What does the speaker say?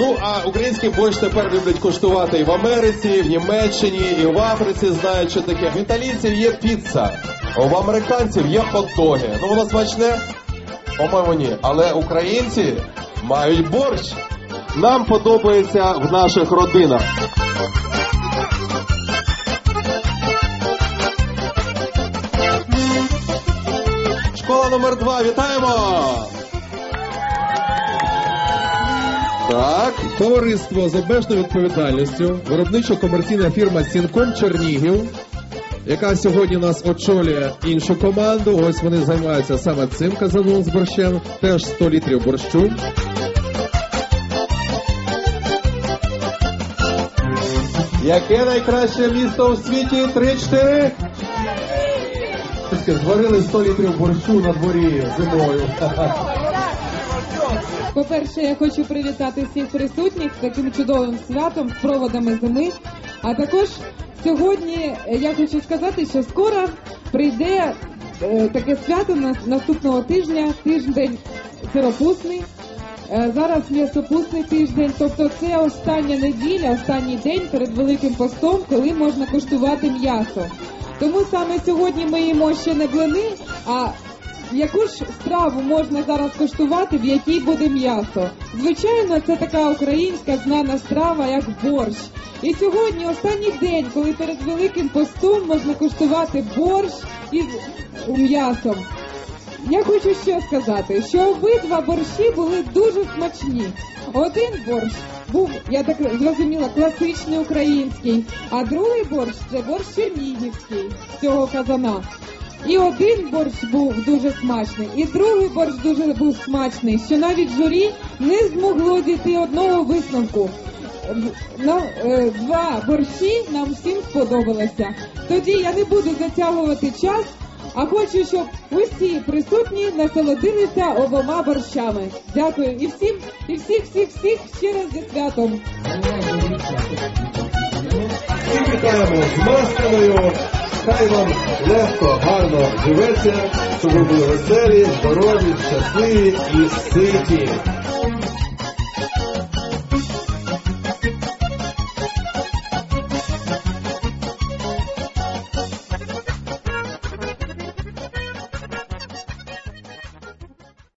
А український борщ тепер люблять коштувати і в Америці, і в Німеччині, і в Африці знають, що таке. В італійців є піца, в американців є хот-доги. Ну воно смачне? По-моєму, ні. Але українці мають борщ. Нам подобається в наших родинах. Школа номер два, вітаємо! Так, товариство з обмеженою відповідальністю, виробничо-комерційна фірма Сінком Чернігів, яка сьогодні нас очолює іншу команду. Ось вони займаються саме цим казаном з борщем, теж 100 літрів борщу. Яке найкраще місто у світі? 3-4? Зварили 100 літрів борщу на дворі зимою. По-перше, я хочу привітати всіх присутніх з таким чудовим святом, з проводами зими. А також сьогодні е, я хочу сказати, що скоро прийде е, таке свято на- наступного тижня, тиждень сиропусний. Е, Зараз м'ясопусний тиждень, тобто це остання неділя, останній день перед Великим постом, коли можна куштувати м'ясо. Тому саме сьогодні ми їмо ще не блини, а яку ж страву можна зараз куштувати, в якій буде м'ясо? Звичайно, це така українська знана страва, як борщ. І сьогодні останній день, коли перед Великим постом можна куштувати борщ із м'ясом. Я хочу що сказати, що обидва борщі були дуже смачні. Один борщ був, я так зрозуміла, класичний український, а другий борщ це борщ чернігівський з цього казана. І один борщ був дуже смачний, і другий борщ дуже був смачний, що навіть журі не змогло дійти одного висновку. На, е, два борщі нам всім сподобалося. Тоді я не буду затягувати час, а хочу, щоб усі присутні насолодилися обома борщами. Дякую і всім, і всіх, всіх, всіх ще раз зі святом. І вітаємо з масканою. Хай вам легко, гарно живеться, щоб ви були веселі, здорові, щасливі і ситі.